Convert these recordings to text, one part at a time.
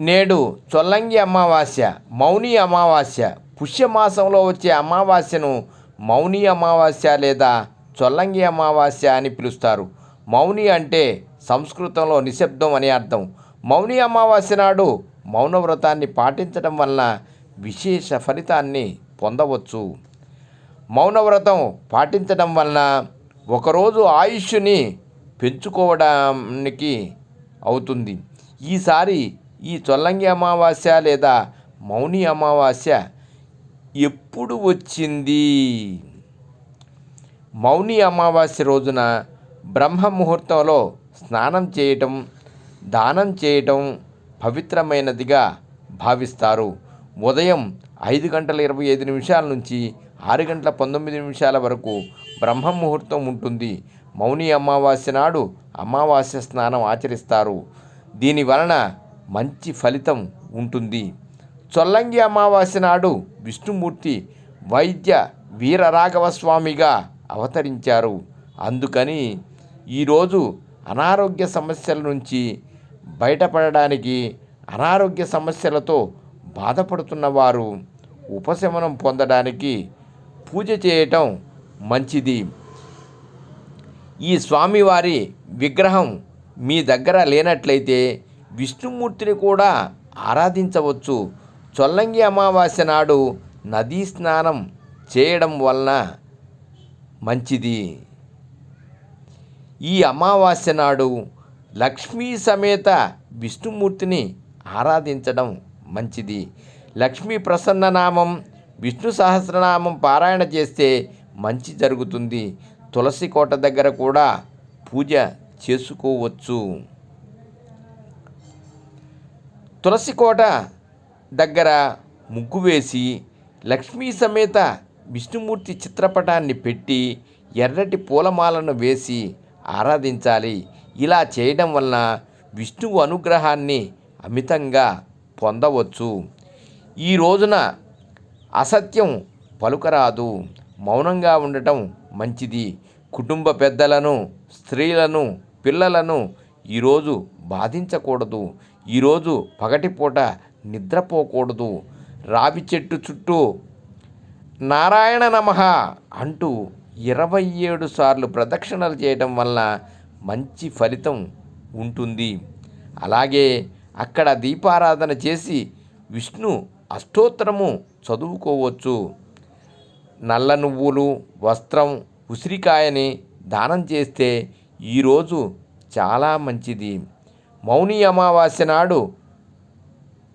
నేడు చొల్లంగి అమావాస్య మౌని అమావాస్య పుష్యమాసంలో వచ్చే అమావాస్యను మౌని అమావాస్య లేదా చొల్లంగి అమావాస్య అని పిలుస్తారు. మౌని అంటే సంస్కృతంలో నిశ్శబ్దం అని అర్థం. మౌని అమావాస్య నాడు మౌనవ్రతాన్ని పాటించడం వలన విశేష ఫలితాన్ని పొందవచ్చు. మౌనవ్రతం పాటించడం వలన ఒకరోజు ఆయుష్ని పెంచుకోవడానికి అవుతుంది. ఈసారి ఈ చొల్లంగి అమావాస్య లేదా మౌని అమావాస్య ఎప్పుడు వచ్చింది? మౌని అమావాస్య రోజున బ్రహ్మ ముహూర్తంలో స్నానం చేయటం దానం చేయటం పవిత్రమైనదిగా భావిస్తారు. ఉదయం ఐదు గంటల ఇరవై ఐదు నిమిషాల నుంచి ఆరు గంటల పంతొమ్మిది నిమిషాల వరకు బ్రహ్మ ముహూర్తం ఉంటుంది. మౌని అమావాస్య నాడు అమావాస్య స్నానం ఆచరిస్తారు. దీని వలన మంచి ఫలితం ఉంటుంది. చొల్లంగి అమావాస్య నాడు విష్ణుమూర్తి వైద్య వీరరాఘవ స్వామిగా అవతరించారు. అందుకని ఈరోజు అనారోగ్య సమస్యల నుంచి బయటపడడానికి అనారోగ్య సమస్యలతో బాధపడుతున్న వారు ఉపశమనం పొందడానికి పూజ చేయటం మంచిది. ఈ స్వామివారి విగ్రహం మీ దగ్గర లేనట్లయితే విష్ణుమూర్తిని కూడా ఆరాధించవచ్చు. చొల్లంగి అమావాస్య నాడు నదీ స్నానం చేయడం వలన మంచిది. ఈ అమావాస్య నాడు లక్ష్మీ సమేత విష్ణుమూర్తిని ఆరాధించడం మంచిది. లక్ష్మీ ప్రసన్ననామం విష్ణు సహస్రనామం పారాయణ చేస్తే మంచి జరుగుతుంది. తులసి కోట దగ్గర కూడా పూజ చేసుకోవచ్చు. తులసి కోట దగ్గర ముగ్గు వేసి లక్ష్మీ సమేత విష్ణుమూర్తి చిత్రపటాన్ని పెట్టి ఎర్రటి పూలమాలను వేసి ఆరాధించాలి. ఇలా చేయడం వలన విష్ణువు అనుగ్రహాన్ని అమితంగా పొందవచ్చు. ఈ రోజున అసత్యం పలుకరాదు. మౌనంగా ఉండటం మంచిది. కుటుంబ పెద్దలను స్త్రీలను పిల్లలను ఈరోజు బాధించకూడదు. ఈరోజు పగటిపూట నిద్రపోకూడదు. రావి చెట్టు చుట్టూ నారాయణ నమః అంటూ ఇరవై ఏడు సార్లు ప్రదక్షిణలు చేయడం వలన మంచి ఫలితం ఉంటుంది. అలాగే అక్కడ దీపారాధన చేసి విష్ణు అష్టోత్తరము చదువుకోవచ్చు. నల్ల నువ్వులు వస్త్రం ఉసిరికాయని దానం చేస్తే ఈరోజు చాలా మంచిది. మౌని అమావాస్య నాడు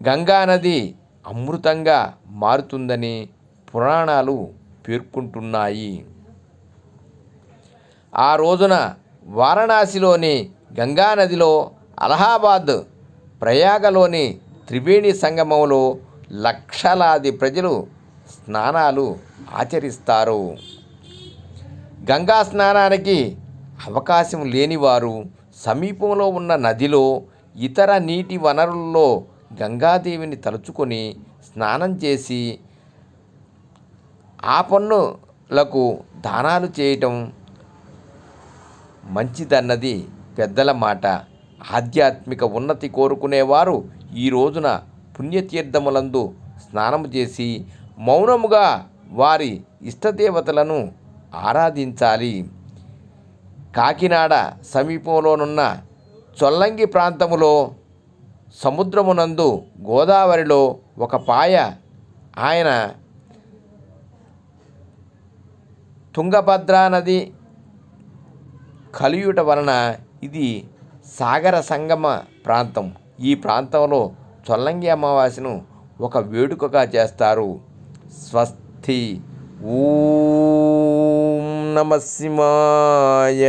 గంగానది అమృతంగా మారుతుందని పురాణాలు పేర్కొంటున్నాయి. ఆ రోజున వారణాసిలోని గంగానదిలో అలహాబాద్ ప్రయాగలోని త్రివేణి సంగమంలో లక్షలాది ప్రజలు స్నానాలు ఆచరిస్తారు. గంగా స్నానానికి అవకాశం లేనివారు సమీపంలో ఉన్న నదిలో ఇతర నీటి వనరుల్లో గంగాదేవిని తలుచుకొని స్నానం చేసి ఆ పన్నులకు దానాలు చేయటం మంచిదన్నది పెద్దల మాట. ఆధ్యాత్మిక ఉన్నతి కోరుకునేవారు ఈ రోజున పుణ్యతీర్థములందు స్నానము చేసి మౌనముగా వారి ఇష్టదేవతలను ఆరాధించాలి. కాకినాడ సమీపంలోనున్న చొల్లంగి ప్రాంతములో సముద్రమునందు గోదావరిలో ఒక పాయ ఆయన తుంగభద్రా నది కలియుట వలన ఇది సాగర సంగమ ప్రాంతం. ఈ ప్రాంతంలో చొల్లంగి అమావాస్యను ఒక వేడుకగా చేస్తారు. స్వస్తి. ఊ. నమ శివాయ